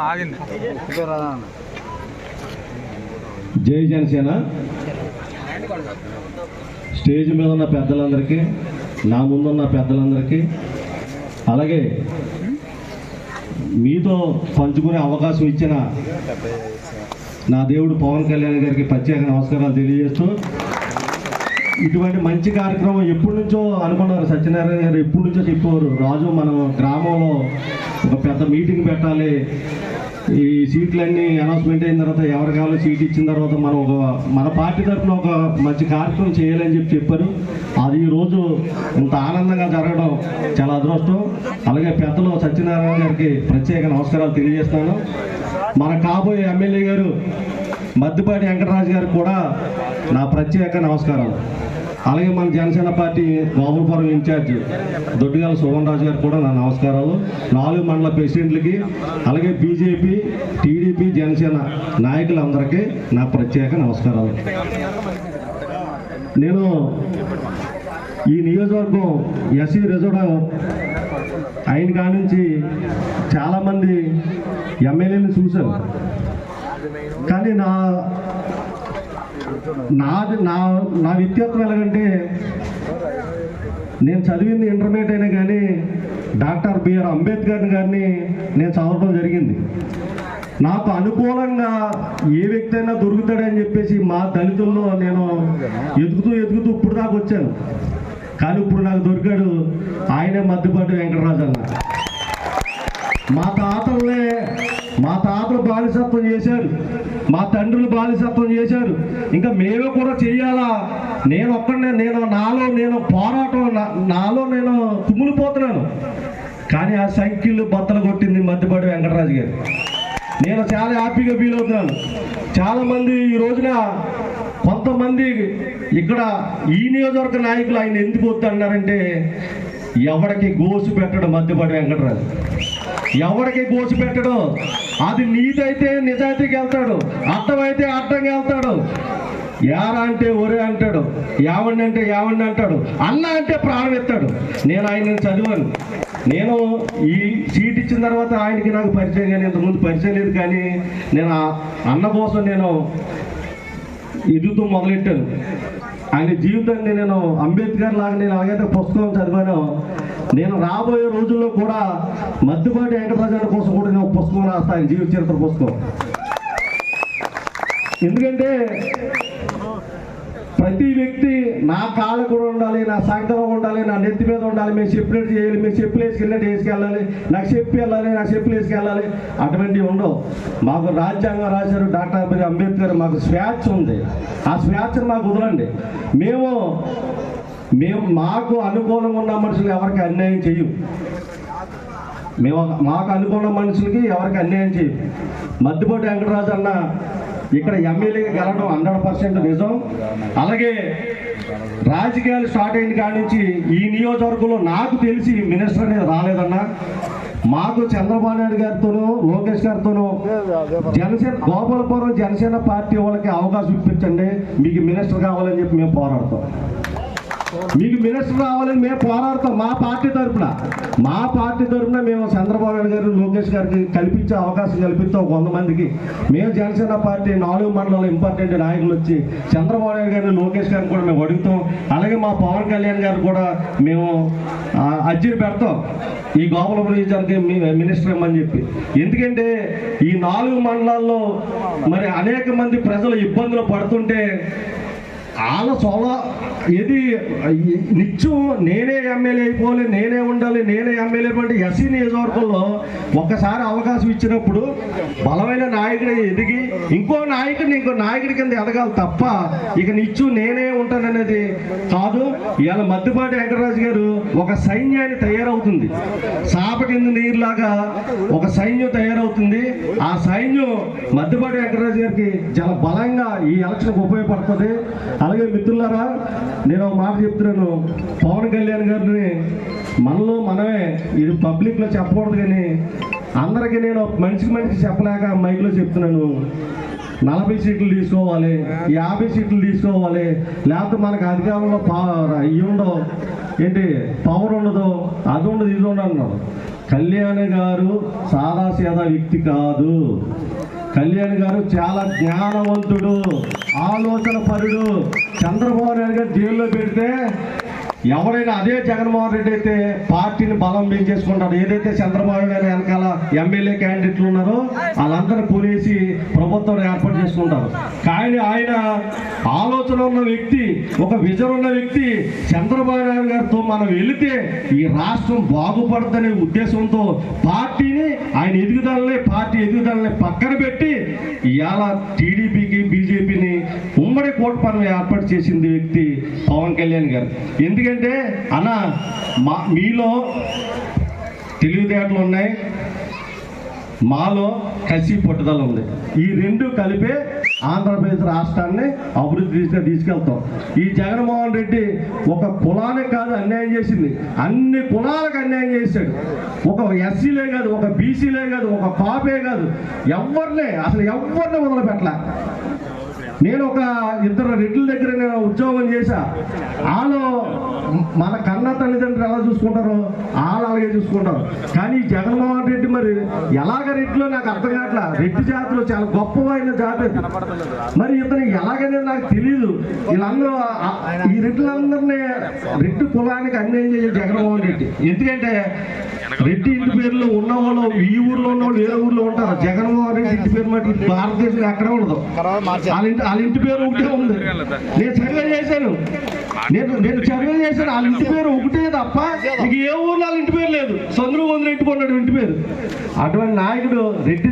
ఆగింది. జై జనసేన. స్టేజ్ మీద ఉన్న పెద్దలందరికీ నా ముందున్న పెద్దలందరికీ అలాగే మీతో పంచుకునే అవకాశం ఇచ్చిన నా దేవుడు పవన్ కళ్యాణ్ గారికి ప్రత్యేక నమస్కారాలు తెలియజేస్తూ ఇటువంటి మంచి కార్యక్రమం ఎప్పటి నుంచో అనుకున్నారు సత్యనారాయణ గారు? ఎప్పటి నుంచో చెప్పేవారు? రాజు మనం గ్రామంలో ఒక పెద్ద మీటింగ్ పెట్టాలి. ఈ సీట్లన్నీ అనౌన్స్మెంట్ అయిన తర్వాత ఎవరి కావాలో సీట్ ఇచ్చిన తర్వాత మనం ఒక మన పార్టీ తరఫున ఒక మంచి కార్యక్రమం చేయాలని చెప్పి చెప్పారు. అది ఈ రోజు ఇంత ఆనందంగా జరగడం చాలా అదృష్టం. అలాగే పెద్దలు సత్యనారాయణ గారికి ప్రత్యేక నమస్కారాలు తెలియజేస్తాను మన కాబోయే ఎమ్మెల్యే గారు మద్దిపాటి వెంకటరాజు గారికి కూడా నా ప్రత్యేక నమస్కారాలు అలాగే మన జనసేన పార్టీ గోపురపురం ఇన్ఛార్జ్ దొడ్డిగాల సోమన్ రాజు గారికి కూడా నా నమస్కారాలు. నాలుగు మండల ప్రెసిడెంట్లకి అలాగే బీజేపీ టీడీపీ జనసేన నాయకులందరికీ నా ప్రత్యేక నమస్కారాలు. నేను ఈ నియోజకవర్గం ఎస్సీ రిజర్వ్ అయిన కానుంచి నుంచి చాలామంది ఎమ్మెల్యేని చూశాను. కానీ నా నాది నా నా వ్యక్తిత్వం ఎలాగంటే నేను చదివింది ఇంటర్మీడియట్ అయినా కానీ డాక్టర్ బిఆర్ అంబేద్కర్ గారిని నేను చదవడం జరిగింది. నాకు అనుకూలంగా ఏ వ్యక్తి అయినా దొరుకుతాడని చెప్పేసి మా దళితుల్లో నేను ఎదుగుతూ ఎదుగుతూ ఇప్పుడు దాకా వచ్చాను. కానీ ఇప్పుడు నాకు దొరికాడు ఆయనే మధ్యపాటి వెంకటరాజు అన్న. మా తాతలు మా తాతలు బాలిసత్వం చేశారు. మా తండ్రులు బాలిసత్వం చేశారు. ఇంకా మేమే కూడా చేయాలా? నేను ఒక్కడే నేను నాలో నేను పోరాటం నా- నాలో నేను కుమిలిపోతున్నాను కానీ ఆ సైకిళ్ళు బత్తలు కొట్టింది మధ్యపాటి వెంకటరాజు గారు. నేను చాలా హ్యాపీగా ఫీల్ అవుతున్నాను. చాలామంది ఈ రోజున కొంతమంది ఇక్కడ ఈ నియోజకవర్గ నాయకులు ఆయన ఎందుకు వద్దన్నారంటే ఎవరికి గోసు పెట్టడం మధ్యపాటి వెంకటరాజు. ఎవరికి గోసు పెట్టడు? అది నీతైతే నిజాయితీకి వెళ్తాడు. అర్థమైతే అర్థంగా వెళ్తాడు. యారా అంటే ఒరే అంటాడు. యావండి అంటే యావండి అంటాడు. అన్న అంటే ప్రాణం ఎత్తాడు నేను ఆయన చదివాను. నేను ఈ సీట్ ఇచ్చిన తర్వాత ఆయనకి నాకు పరిచయం కానీ ఇంతకుముందు పరిచయం లేదు కానీ నేను అన్న కోసం నేను ఎదుగుతూ మొదలెట్టాను. ఆయన జీవితాన్ని నేను అంబేద్కర్ లాగా నేను ఎలాగైతే పుస్తకం చదివానో నేను రాబోయే రోజుల్లో కూడా మద్దుపాటి వెంకటరాజు కోసం కూడా నేను పుస్తకం రాస్తాను ఆయన జీవిత చరిత్ర పుస్తకం. ఎందుకంటే ప్రతి వ్యక్తి నా కాళ్ళ కూడా ఉండాలి నా సంకలం ఉండాలి నా నెత్తి మీద ఉండాలి మేము చెప్పినట్టు చేయాలి మేము చెప్పులు వేసుకెళ్ళినట్టు వేసుకెళ్ళాలి నాకు చెప్పి వెళ్ళాలి నా చెప్పులు వేసుకెళ్ళాలి అటువంటివి ఉండవు. మాకు రాజ్యాంగం రాశారు డాక్టర్ బిఆర్ అంబేద్కర్ మాకు స్వేచ్ఛ ఉంది. ఆ స్వేచ్ఛను మాకు వదలండి. మేము మేము మాకు అనుకూలంగా ఉన్న మనుషులు ఎవరికి అన్యాయం చేయము మేము మాకు అనుకున్న మనుషులకి ఎవరికి అన్యాయం చేయం మద్దిపాటి వెంకటరాజు అన్న ఇక్కడ ఎమ్మెల్యేగా గెలడం హండ్రెడ్ పర్సెంట్ నిజం. అలాగే రాజకీయాలు స్టార్ట్ అయిన కాడి నుంచి ఈ నియోజకవర్గంలో నాకు తెలిసి మినిస్టర్ అనేది రాలేదన్నా. మాకు చంద్రబాబు నాయుడు గారితోనూ లోకేష్ గారితోనూ జనసేన గోపాలపురం జనసేన పార్టీ వాళ్ళకి అవకాశం ఇప్పించండి. మీకు మినిస్టర్ కావాలని చెప్పి మేము పోరాడతాం. మీకు మినిస్టర్ రావాలని మేము పోరాడతాం. మా పార్టీ తరఫున మా పార్టీ తరఫున మేము చంద్రబాబు నాయుడు గారు లోకేష్ గారికి కల్పించే అవకాశం కల్పిస్తాం కొంతమందికి మందికి. మేము జనసేన పార్టీ నాలుగు మండలాల ఇంపార్టెంట్ నాయకులు వచ్చి చంద్రబాబు నాయుడు గారిని లోకేష్ గారిని కూడా మేము అడుగుతాం. అలాగే మా పవన్ కళ్యాణ్ గారు కూడా మేము ఆ, పెడతాం. ఈ గోపాలపురం రీజన్కి మినిస్టర్ ఇమ్మని చెప్పి. ఎందుకంటే ఈ నాలుగు మండలాల్లో మరి అనేక మంది ప్రజలు ఇబ్బందులు పడుతుంటే వాళ్ళ సొల ఇది నిత్యం నేనే ఎమ్మెల్యే అయిపోవాలి నేనే ఉండాలి నేనే ఎమ్మెల్యే అంటే ఎస్సీ నియోజకవర్గంలో ఒక్కసారి అవకాశం ఇచ్చినప్పుడు బలమైన నాయకుడు ఎదిగి ఇంకో నాయకుడిని ఇంకో నాయకుడి కింద ఎదగాలి తప్ప ఇక నిత్యం నేనే ఉంటాననేది కాదు. ఇవాళ మద్దుపాటి వెంకటరాజు గారు ఒక సైన్యాన్ని తయారవుతుంది. సాపటింది నీరులాగా ఒక సైన్యం తయారవుతుంది. ఆ సైన్యం మద్దుపాటి వెంకటరాజు గారికి చాలా బలంగా ఈ ఎలక్షన్కి ఉపయోగపడుతుంది. అలాగే మిత్రులారా నేను ఒక మాట చెప్తున్నాను. పవన్ కళ్యాణ్ గారిని మనలో మనమే ఇది పబ్లిక్లో చెప్పకూడదు కానీ అందరికీ నేను మనిషికి మనిషి చెప్పలేక మైక్లో చెప్తున్నాను. నలభై సీట్లు తీసుకోవాలి యాభై సీట్లు తీసుకోవాలి లేకపోతే మనకు అధికారంలో పా ఇవి ఉండవు ఏంటి? పవర్ ఉండదు అది ఉండదు ఇది ఉండదు అన్నారు కళ్యాణ్ గారు సాదాసీదా వ్యక్తి కాదు. కళ్యాణ్ గారు చాలా జ్ఞానవంతుడు ఆలోచన పరుడు. చంద్రబాబు నాయుడు గారు జైల్లో పెడితే ఎవరైనా అదే జగన్మోహన్ రెడ్డి అయితే పార్టీని బలం పెంచేసుకుంటారు. ఏదైతే చంద్రబాబు నాయుడు వెనకాల ఎమ్మెల్యే క్యాండిడేట్లు ఉన్నారో వాళ్ళందరూ పోలేసి ప్రభుత్వం ఏర్పాటు చేసుకుంటారు. కానీ ఆయన ఆలోచన ఉన్న వ్యక్తి ఒక విజన్ ఉన్న వ్యక్తి చంద్రబాబు నాయుడు గారితో మనం వెళితే ఈ రాష్ట్రం బాగుపడుతుందనే ఉద్దేశంతో పార్టీని ఆయన ఎదుగుదలని పార్టీ ఎదుగుదలని పక్కన పెట్టి ఇవాళ టీడీపీకి బీజేపీని ఉమ్మడి పనులు ఏర్పాటు చేసింది వ్యక్తి పవన్ కళ్యాణ్ గారు. ఎందుకంటే అన్న మా మీలో తెలివితేటలు ఉన్నాయి మాలో కసి పట్టుదల ఉంది. ఈ రెండు కలిపే ఆంధ్రప్రదేశ్ రాష్ట్రాన్ని అభివృద్ధి దిశగా తీసుకెళ్తాం. ఈ జగన్మోహన్ రెడ్డి ఒక కులానికి కాదు అన్యాయం చేసింది. అన్ని కులాలకు అన్యాయం చేశాడు. ఒక ఎస్సీలే కాదు ఒక బీసీలే కాదు ఒక కాపే కాదు. ఎవరినే అసలు ఎవరిని వదిలిపెట్టలే నేను ఒక ఇద్దరు రెడ్ల దగ్గర నేను ఉద్యోగం చేశా. వాళ్ళు మన కన్న తల్లిదండ్రులు ఎలా చూసుకుంటారో వాళ్ళు అలాగే చూసుకుంటారు. కానీ జగన్మోహన్ రెడ్డి మరి ఎలాగ రెడ్డిలో నాకు అర్థం కావట్లా? రెడ్డి జాతిలో చాలా గొప్పమైన జాతి మరి ఇతను ఎలాగనేది నాకు తెలియదు వీళ్ళందరూ ఈ రెడ్డిలందరినీ రెడ్డి కులానికి అన్యాయం చేయాలి జగన్మోహన్ రెడ్డి. ఎందుకంటే రెడ్డి ఇంటి పేర్లు ఉన్న వాళ్ళు ఈ ఊర్లో ఉన్న వాళ్ళు వేరే ఊర్లో ఉంటారు. జగన్మోహన్ రెడ్డి ఇంటి పేరు మట్టి భారతదేశం ఎక్కడ ఉండదు. వాళ్ళ ఇంటి వాళ్ళ ఇంటి పేరు ఉంటే ఉంది. నేను సర్వే చేశాను. నేను నేను సర్వే చేశాను. వాళ్ళ ఇంటి పేరు ఒకటే తప్ప ఇక ఏ ఊర్లో వాళ్ళ ఇంటి పేరు లేదు. చంద్రు వందలు ఎట్టుకున్నాడు ఇంటి పేరు. అటువంటి నాయకుడు రెడ్డి